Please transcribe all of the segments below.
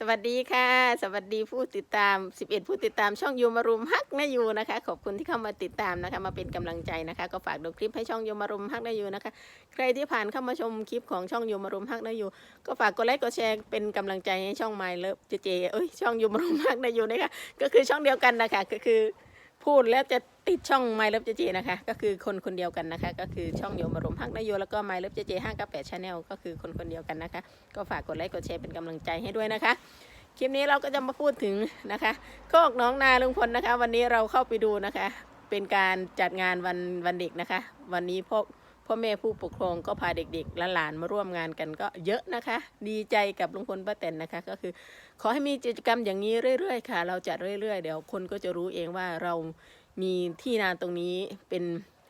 สวัสดีค่ะ สวัสดีผู้ติดตาม 11 ผู้ติดตามช่องยูมารุมฮักนายูนะคะ ขอบคุณที่เข้ามาติดตามนะคะ มาเป็นกำลังใจนะคะ ก็ฝากดูคลิปให้ช่องยูมารุมฮักนายูนะคะ ใครที่ผ่านเข้ามาชมคลิปของช่องยูมารุมฮักนายูก็ฝากกดไลค์กดแชร์เป็นกำลังใจให้ช่องไมล์เลิฟเจเจเอ้ยช่องยูมารุมฮักนายูนะคะก็คือช่องเดียวกันนะคะก็คือ พูดแล้วจะติดช่องไมล์เลิฟเจเจนะคะ ก็คือคนคนเดียวกันนะคะ ก็คือช่องโยมารมพักนายโยแล้วก็ไมล์เลิฟเจเจห้ากับแปดชาแนลก็คือคนคนเดียวกันนะคะ ก็ฝากกดไลค์กดแชร์เป็นกำลังใจให้ด้วยนะคะ คลิปนี้เราก็จะมาพูดถึงนะคะโคกน้องนาลุงพลนะคะ วันนี้เราเข้าไปดูนะคะ เป็นการจัดงานวันวันเด็กนะคะ วันนี้พวก พ่อแม่ผู้ปกครองก็พาเด็กๆและหลานมาร่วมงานกันก็เยอะนะคะ ดีใจกับลุงพลป้าแตนนะคะ ก็คือ ขอให้มีกิจกรรมอย่างนี้เรื่อยๆค่ะ เราจัดเรื่อยๆ เดี๋ยวคนก็จะรู้เองว่าเรามีที่นาตรงนี้เป็น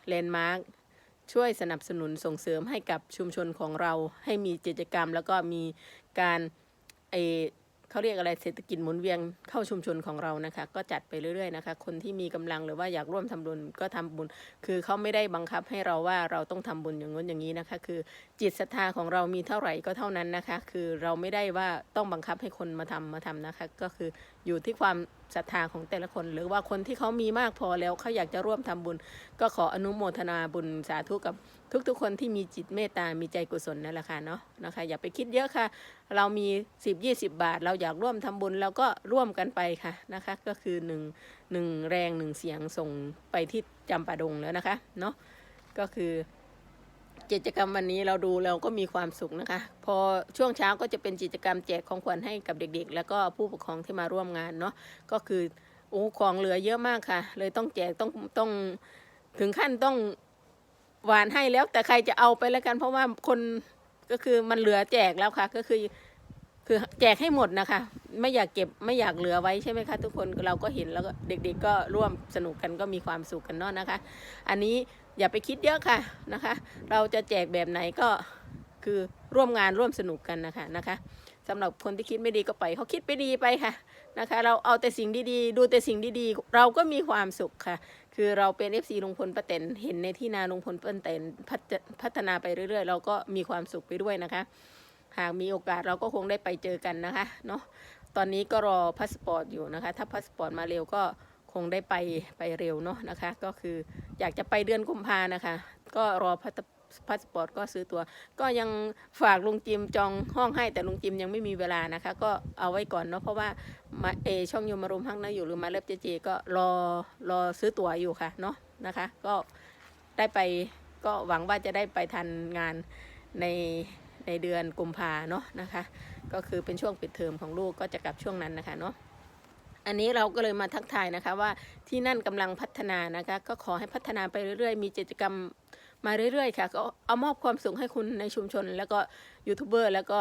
แลนด์มาร์คช่วยสนับสนุนส่งเสริมให้กับชุมชนของเราให้มีกิจกรรม แล้วก็มีการไอ เขาเรียกอะไรเศรษฐกิจหมุนเวียนเข้าชุมชนของเรานะคะ ก็จัดไปเรื่อยๆนะคะ คนที่มีกำลังหรือว่าอยากร่วมทำบุญก็ทำบุญ คือเขาไม่ได้บังคับให้เราว่าเราต้องทำบุญอย่างนู้นอย่างนี้นะคะ คือจิตศรัทธาของเรามีเท่าไหร่ก็เท่านั้นนะคะ คือเราไม่ได้ว่าต้องบังคับให้คนมาทำมาทำนะคะ ก็คือ อยู่ที่ความศรัทธาของแต่ละคน หรือว่าคนที่เขามีมากพอแล้วเขาอยากจะร่วมทำบุญ ก็ขออนุโมทนาบุญสาธุกับทุกๆ คนที่มีจิตเมตตา มีใจกุศลนั่นแหละค่ะเนาะนะคะ อย่าไปคิดเยอะค่ะ เรามี 10 20 บาท เราอยากร่วมทำบุญเราก็ร่วมกันไปค่ะนะคะ ก็คือหนึ่งหนึ่งแรงหนึ่งเสียงส่งไปที่จำปาดงแล้วนะคะเนาะก็คือ กิจกรรมวันนี้เราดูเราก็มีความสุขนะคะ พอช่วงเช้าก็จะเป็นกิจกรรมแจกของขวัญให้กับเด็กๆ แล้วก็ผู้ปกครองที่มาร่วมงานเนาะก็คือโอ้ของเหลือเยอะมากค่ะ เลยต้องแจกต้องต้องถึงขั้นต้องหวานให้แล้ว แต่ใครจะเอาไปแล้วกัน เพราะว่าคนก็คือมันเหลือแจกแล้วค่ะ ก็คือคือแจกให้หมดนะคะ ไม่อยากเก็บไม่อยากเหลือไว้ใช่ไหมคะทุกคนเราก็เห็นแล้วก็เด็ก ๆ ก็ร่วมสนุกกันก็มีความสุขกันเนาะนะคะ อันนี้ อย่าไปคิดเยอะค่ะนะคะ เราจะแจกแบบไหนก็คือร่วมงานร่วมสนุกกันนะคะนะคะสำหรับคนที่คิดไม่ดีก็ไปเขาคิดไปดีไปค่ะนะคะ เราเอาแต่สิ่งดีๆ ดูแต่สิ่งดีๆ เราก็มีความสุขค่ะ คือเราเป็น FC ลุงพลป้าแตนเห็นในที่นาลุงพลป้าแตนพัฒพัฒนาไปเรื่อย ๆ เราก็มีความสุขไปด้วยนะคะ หากมีโอกาสเราก็คงได้ไปเจอกันนะคะเนาะตอนนี้ก็รอพาสปอร์ตอยู่นะคะ ถ้าพาสปอร์ตมาเร็วก็ งได้ไปไปเร็วเนาะนะคะ ก็คืออยากจะไปเดือนกุมภานะคะ ก็รอพาสพาสปอร์ตก็ซื้อตัว ก็ยังฝากลุงจิมจองห้องให้แต่ลุงจิมยังไม่มีเวลานะคะ ก็เอาไว้ก่อนเนาะเพราะว่ามาเอช่องยมรุมฮักนะอยู่หรือมาเล็บเจเจก็รอรอซื้อตั๋วอยู่ค่ะเนาะนะคะ ก็ได้ไปก็หวังว่าจะได้ไปทันงานในในเดือนกุมภาเนาะนะคะ ก็คือเป็นช่วงปิดเทอมของลูกก็จะกลับช่วงนั้นนะคะเนาะ อันนี้เราก็เลยมาทักทายนะคะว่าที่นั่นกำลังพัฒนานะคะ ก็ขอให้พัฒนาไปเรื่อยๆ มีกิจกรรมมาเรื่อยๆ ค่ะ ก็เอามอบความสุขให้คุณในชุมชน แล้วก็ยูทูบเบอร์แล้วก็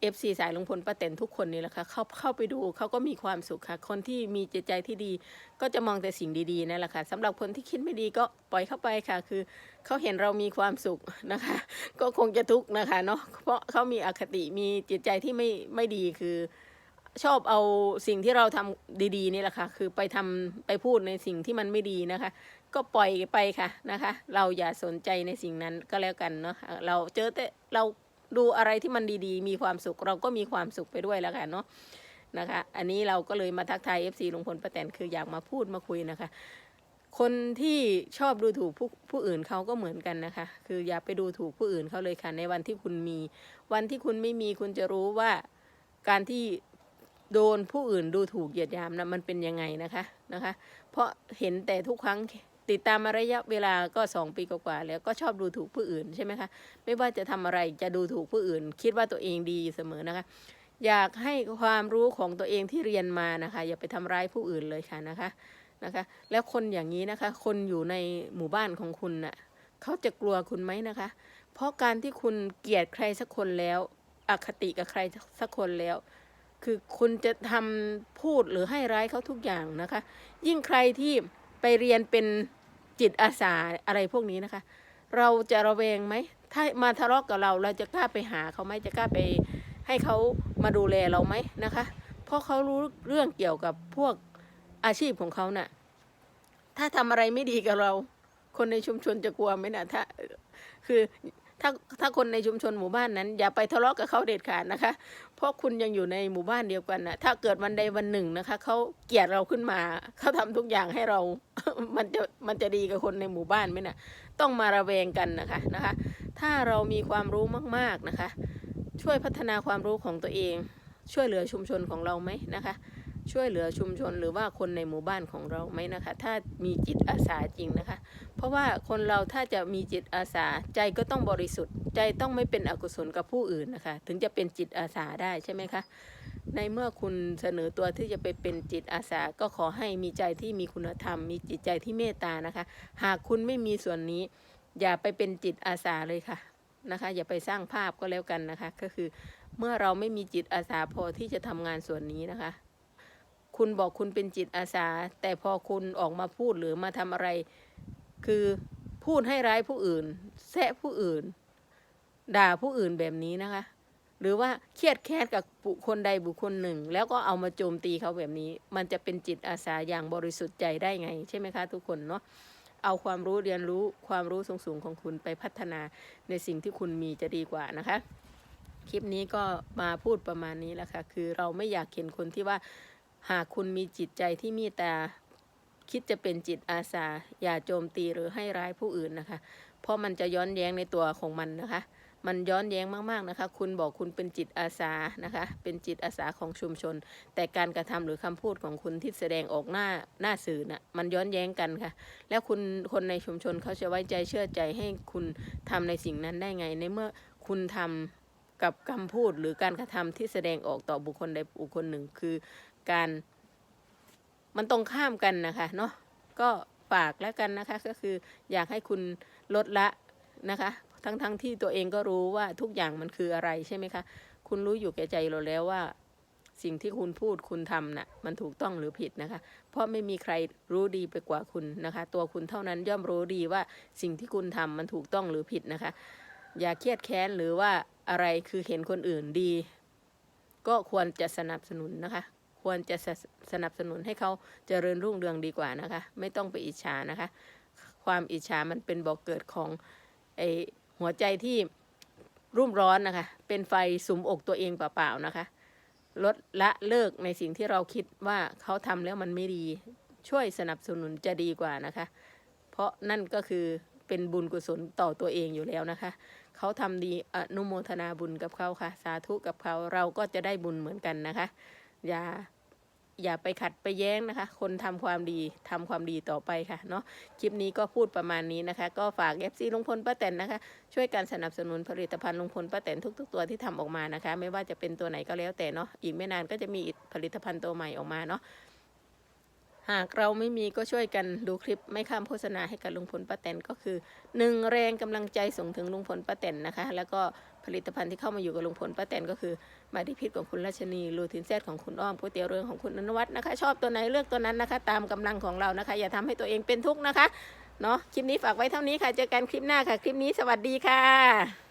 เอฟซีสายลุงพลป้าแตนทุกคนนี่แหละค่ะเข้าเข้าไปดูเขาก็มีความสุขค่ะ คนที่มีจิตใจที่ดี ก็จะมองแต่สิ่งดีๆนั่นแหละค่ะสำหรับคนที่คิดไม่ดีก็ปล่อยเข้าไปค่ะ คือเขาเห็นเรามีความสุขนะคะ ก็คงจะทุกข์นะคะเนาะเพราะเขามีอคติมีจิตใจที่ไม่ไม่ดีคือ ชอบเอาสิ่งที่เราทำดีๆนี่แหละค่ะ คือไปทำไปพูดในสิ่งที่มันไม่ดีนะคะ ก็ปล่อยไปค่ะนะคะ เราอย่าสนใจในสิ่งนั้นก็แล้วกันเนาะเราเจอแต่เราดูอะไรที่มันดีๆ มีความสุขเราก็มีความสุขไปด้วยแล้วค่ะเนาะนะคะ อันนี้เราก็เลยมาทักทาย FC ลุงพลป้าแตนคืออยากมาพูดมาคุยนะคะ คนที่ชอบดูถูกผู้ผู้อื่นเขาก็เหมือนกันนะคะ คืออย่าไปดูถูกผู้อื่นเขาเลยค่ะ ในวันที่คุณมี วันที่คุณไม่มีคุณจะรู้ว่าการที่ โดนผู้อื่นดูถูกเหยียดหยามนะมันเป็นยังไงนะคะนะคะ เพราะเห็นแต่ทุกครั้งติดตามมาระยะเวลาก็สองปีกว่าแล้วก็ชอบดูถูกผู้อื่นใช่ไหมคะไม่ว่าจะทำอะไรจะดูถูกผู้อื่น คิดว่าตัวเองดีเสมอนะคะ อยากให้ความรู้ของตัวเองที่เรียนมานะคะ อย่าไปทำร้ายผู้อื่นเลยค่ะนะคะนะคะ แล้วคนอย่างนี้นะคะ คนอยู่ในหมู่บ้านของคุณน่ะเขาจะกลัวคุณไหมนะคะ เพราะการที่คุณเกลียดใครสักคนแล้วอคติกับใครสักคนแล้ว คือคุณจะทำพูดหรือให้ร้ายเขาทุกอย่างนะคะ ยิ่งใครที่ไปเรียนเป็นจิตอาสาอะไรพวกนี้นะคะ เราจะระแวงไหม ถ้ามาทะเลาะกับเราเราจะกล้าไปหาเขาไหมจะกล้าไปให้เขามาดูแลเราไหมนะคะ เพราะเขารู้เรื่องเกี่ยวกับพวกอาชีพของเขาน่ะ ถ้าทำอะไรไม่ดีกับเรา คนในชุมชนจะกลัวไหมนะถ้าคือ ถ้าถ้าคนในชุมชนหมู่บ้านนั้น อย่าไปทะเลาะกับเขาเด็ดขาดนะคะ เพราะคุณยังอยู่ในหมู่บ้านเดียวกันนะถ้าเกิดวันใดวันหนึ่งนะคะเขาเกลียดเราขึ้นมาเขาทำทุกอย่างให้เรา มันจะมันจะดีกับคนในหมู่บ้านไหมน่ะต้องมาระแวงกันนะคะนะคะ ถ้าเรามีความรู้มากๆนะคะ ช่วยพัฒนาความรู้ของตัวเอง ช่วยเหลือชุมชนของเราไหมนะคะ ช่วยเหลือชุมชนหรือว่าคนในหมู่บ้านของเราไหมนะคะ ถ้ามีจิตอาสาจริงนะคะ เพราะว่าคนเราถ้าจะมีจิตอาสาใจก็ต้องบริสุทธิ์ ใจต้องไม่เป็นอกุศลกับผู้อื่นนะคะ ถึงจะเป็นจิตอาสาได้ใช่ไหมคะในเมื่อคุณเสนอตัวที่จะไปเป็นจิตอาสาก็ขอให้มีใจที่มีคุณธรรม มีจิตใจที่เมตตานะคะ หากคุณไม่มีส่วนนี้ อย่าไปเป็นจิตอาสาเลยค่ะนะคะ อย่าไปสร้างภาพก็แล้วกันนะคะ ก็คือเมื่อเราไม่มีจิตอาสาพอที่จะทำงานส่วนนี้นะคะ คุณบอกคุณเป็นจิตอาสา แต่พอคุณออกมาพูดหรือมาทำอะไร คือพูดให้ร้ายผู้อื่น แซะผู้อื่น ด่าผู้อื่นแบบนี้นะคะ หรือว่าเครียดแค้นกับบุคคลใดบุคคลหนึ่ง แล้วก็เอามาโจมตีเขาแบบนี้ มันจะเป็นจิตอาสาอย่างบริสุทธิ์ใจได้ไง ใช่ไหมคะ ทุกคนเนาะเอาความรู้เรียนรู้ความรู้สูงๆของคุณไปพัฒนาในสิ่งที่คุณมีจะดีกว่านะคะ คลิปนี้ก็มาพูดประมาณนี้แหละค่ะคือเราไม่อยากเห็นคนที่ว่า หากคุณมีจิตใจที่มีตา คิดจะเป็นจิตอาสา อย่าโจมตีหรือให้ร้ายผู้อื่นนะคะ เพราะมันจะย้อนแย้งในตัวของมันนะคะ มันย้อนแย้งมากๆนะคะ คุณบอกคุณเป็นจิตอาสานะคะ เป็นจิตอาสาของชุมชน แต่การกระทำหรือคำพูดของคุณที่แสดงออกหน้าหน้าสื่อน่ะมันย้อนแย้งกันค่ะ แล้วคุณคนในชุมชนเขาจะไว้ใจเชื่อใจให้คุณทำในสิ่งนั้นได้ไงในเมื่อคุณทำกับคำพูดหรือการกระทำที่แสดงออกต่อบุคคลใดบุคคลหนึ่ง คือ การมันตรงข้ามกันนะคะเนาะก็ฝากแล้วกันนะคะก็คืออยากให้คุณลดละนะคะ ทั้งๆทที่ตัวเองก็รู้ว่าทุกอย่างมันคืออะไรใช่ไหมคะ คุณรู้อยู่แก่ใจเราแล้วว่า สิ่งที่คุณพูดคุณทำน่ะมันถูกต้องหรือผิดนะคะ เพราะไม่มีใครรู้ดีไปกว่าคุณนะคะ ตัวคุณเท่านั้นย่อมรู้ดีว่าสิ่งที่คุณทำมันถูกต้องหรือผิดนะคะ อย่าเครียดแค้นหรือว่าอะไรคือเห็นคนอื่นดี ก็ควรจะสนับสนุนนะคะ ควรจะสสนับสนุนให้เขาเจริญรุ่งเรืองดีกว่านะคะ ไม่ต้องไปอิจฉานะคะ ความอิจฉามันเป็นบ่อกเกิดของไอหัวใจที่รุ่มร้อนนะคะ เป็นไฟสุมอกตัวเองเปล่าๆนะคะ ลดละเลิกในสิ่งที่เราคิดว่าเขาทำแล้วมันไม่ดี ช่วยสนับสนุนจะดีกว่านะคะ เพราะนั่นก็คือเป็นบุญกุศลต่อตัวเองอยู่แล้วนะคะ เขาทำดีอนุโมทนาบุญกับเขาค่ะ สาธุกับเขาเราก็จะได้บุญเหมือนกันนะคะ อย่า อย่าไปขัดไปแย้งนะคะ คนทำความดีทำความดีต่อไปค่ะเนาะคลิปนี้ก็พูดประมาณนี้นะคะ ก็ฝากเอฟซีลุงพลป้าแตนนะคะ ช่วยการสนับสนุนผลิตภัณฑ์ลุงพลป้าแตนทุก ๆ ตัวที่ทำออกมานะคะ ไม่ว่าจะเป็นตัวไหนก็แล้วแต่เนาะอีกไม่นานก็จะมีผลิตภัณฑ์ตัวใหม่ออกมาเนาะ หากเราไม่มีก็ช่วยกันดูคลิปไม่ข้ามโฆษณาให้กับลุงพลป้าแตนก็คือหนึ่งแรงกำลังใจส่งถึงลุงพลป้าแตนนะคะ แล้วก็ผลิตภัณฑ์ที่เข้ามาอยู่กับลุงพลป้าแตนก็คือมาดิพิษของคุณราชนีลูทินแซดของคุณอ้อมก๋วยเตี๋ยวเรืองของคุณอนุวัฒน์นะคะ ชอบตัวไหนเลือกตัวนั้นนะคะ ตามกำลังของเรานะคะ อย่าทำให้ตัวเองเป็นทุกข์นะคะเนาะคลิปนี้ฝากไว้เท่านี้ค่ะเจอกันคลิปหน้าค่ะ คลิปนี้สวัสดีค่ะ